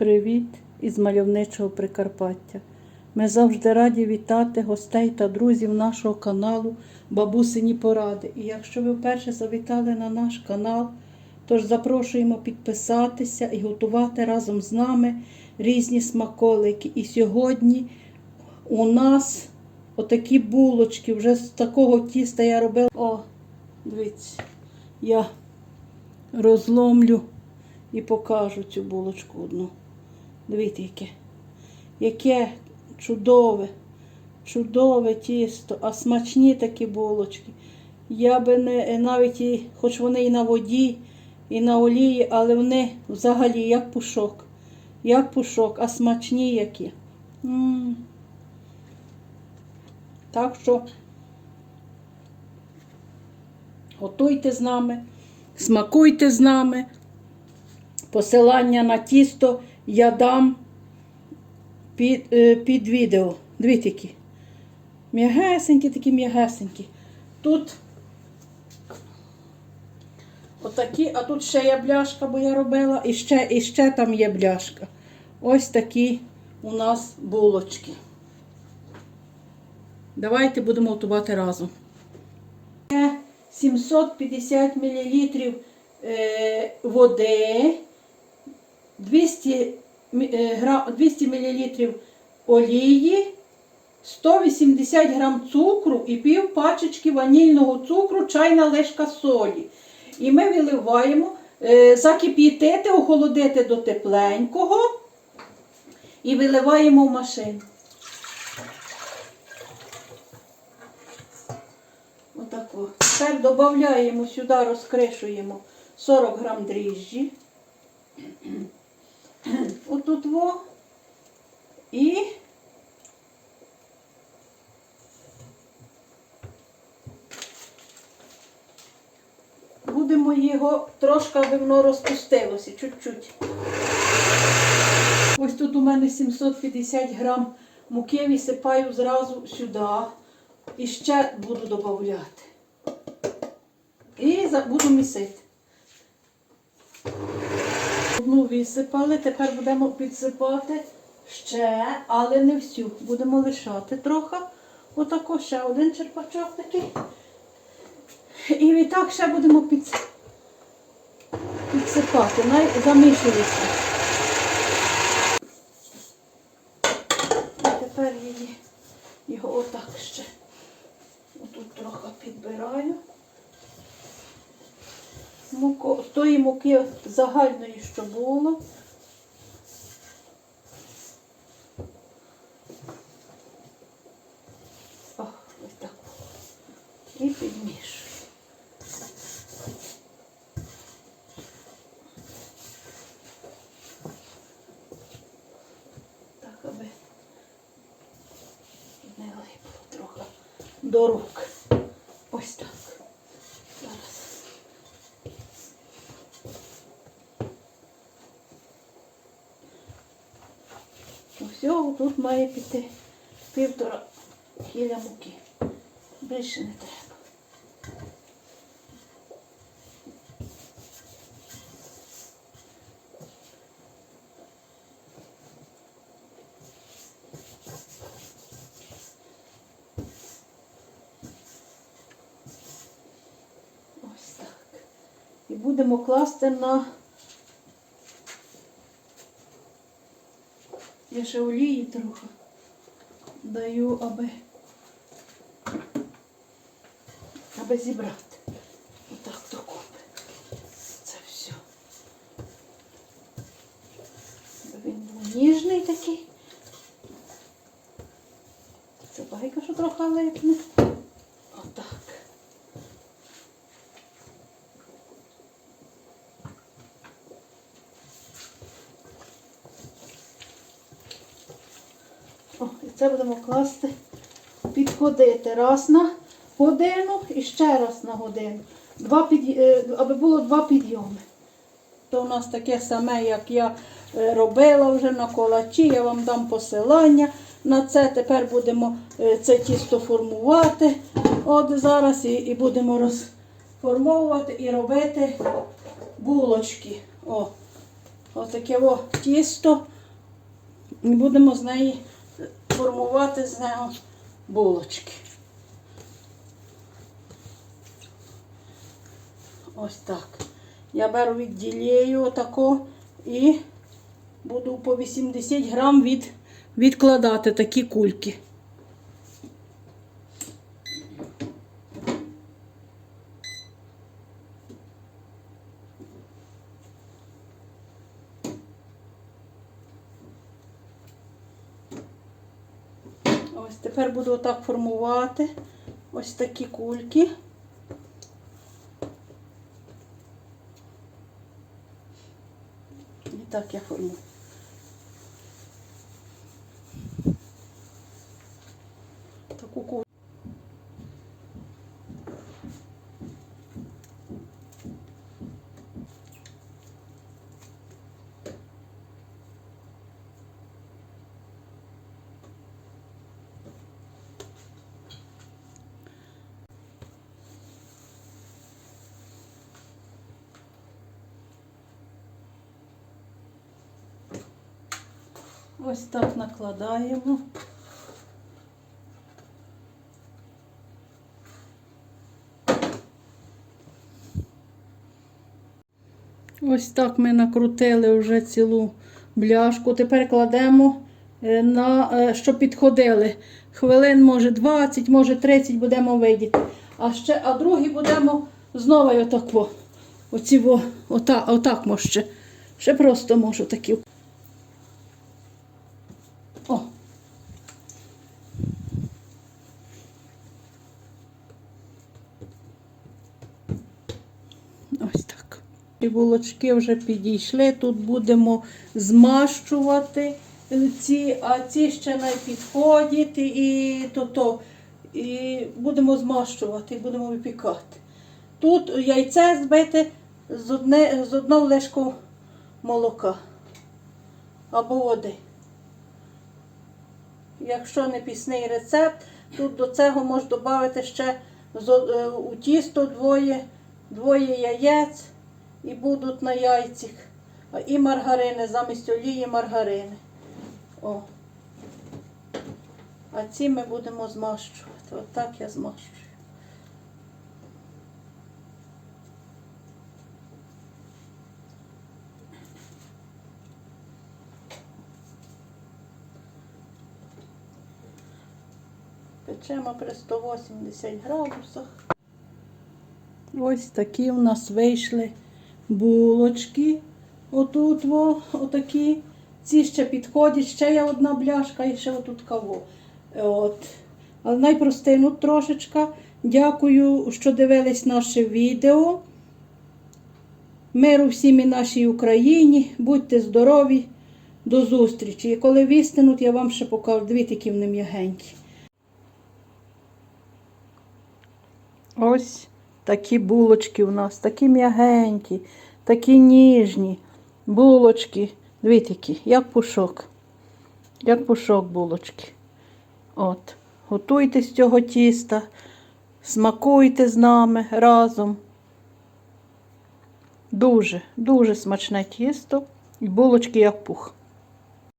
Привіт із мальовничого Прикарпаття. Ми завжди раді вітати гостей та друзів нашого каналу Бабусині Поради. І якщо ви вперше завітали на наш канал, тож запрошуємо підписатися і готувати разом з нами різні смаколики. І сьогодні у нас отакі булочки, вже з такого тіста я робила. О, дивіться, я розломлю і покажу цю булочку одну. Дивіться, яке. Яке чудове, чудове тісто, а смачні такі булочки. Я би не навіть і, хоч вони і на воді, і на олії, але вони взагалі як пушок. Як пушок, а смачні які. М. Так що готуйте з нами, смакуйте з нами. Посилання на тісто я дам під, е, під відео. Дивіться які. М'ягесенькі, такі м'ягесенькі. Тут отакі, а тут ще є бляшка, бо я робила, і ще, і ще там є бляшка.Ось такі у нас булочки. Давайте будемо готувати разом. 750 мл е, води, 200 е, гра- 200 мл олії, 180 г цукру і пів пачечки ванільного цукру, чайна ложка солі. І ми виливаємо, е, закип'ятити, охолодити до тепленького і виливаємо в машину. Тепер додаємо сюди, розкришуємо 40 грам дріжджі. Отут во. І будемо його трошки, аби воно розпустилося, чуть-чуть. Ось тут у мене 750 грам муки висипаю зразу сюди. І ще буду додати. І буду місити. Одну висипали, тепер будемо підсипати ще, але не всю. Будемо лишати трохи. Отако ще один черпачок такий. І відтак ще будемо підс... підсипати. Най замішується. І тепер її, його отак ще. Отут трохи підбираю. Муку, тої муки загальної, що було. О, ось так. І підмішую. Так, аби не липло трохи до рук. Ось так. Зараз. Усього тут має піти півтора кіля муки. Більше не треба. Ось так. І будемо класти на Я ще олії трохи даю, аби, аби зібрати. Отак докупи. Це все. Аби він був ніжний такий. Це байка, що трохи липне. Отак. О, і це будемо класти, підходити раз на годину і ще раз на годину. Два під, е, аби було два підйоми. То у нас таке саме, як я е, робила вже на колачі. Я вам дам посилання на це. Тепер будемо е, це тісто формувати. От зараз і, і будемо розформовувати і робити булочки. О, отаке о тісто. І будемо з неї формувати з нього булочки. Ось так. Я беру відділію отако і буду по 80 грам від, відкладати такі кульки. Ось тепер буду отак формувати ось такі кульки. І так я формую. Ось так накладаємо. Ось так ми накрутили вже цілу бляшку. Тепер кладемо, е, на, е, щоб підходили. Хвилин, може 20, може 30 будемо видіти. А ще, а другий будемо знову отак. Оці отак може ще. Ще просто можу такі. О. Ось булочки вже підійшли. Тут будемо змащувати ці, а ці ще не підходять і то, то. І будемо змащувати, будемо випікати. Тут яйце збите з, одне, з одного лишку молока або води. Якщо не пісний рецепт, тут до цього можна додати ще е, у тісто двоє, двоє яєць і будуть на яйцях. І маргарини, замість олії маргарини. О. А ці ми будемо змащувати. Отак я змащую. Печемо при 180 градусах. Ось такі у нас вийшли булочки. Отут во, отакі. Ці ще підходять, ще є одна бляшка і ще отут каво. От. Але найпростину трошечка. Дякую, що дивились наше відео. Миру всім і нашій Україні. Будьте здорові. До зустрічі. І коли вістинуть, я вам ще покажу. Дивіться, які вони м'ягенькі. Ось такі булочки у нас, такі м'ягенькі, такі ніжні булочки. Дивіться, які, як пушок. Як пушок булочки. От. Готуйте з цього тіста, смакуйте з нами разом. Дуже, дуже смачне тісто і булочки як пух.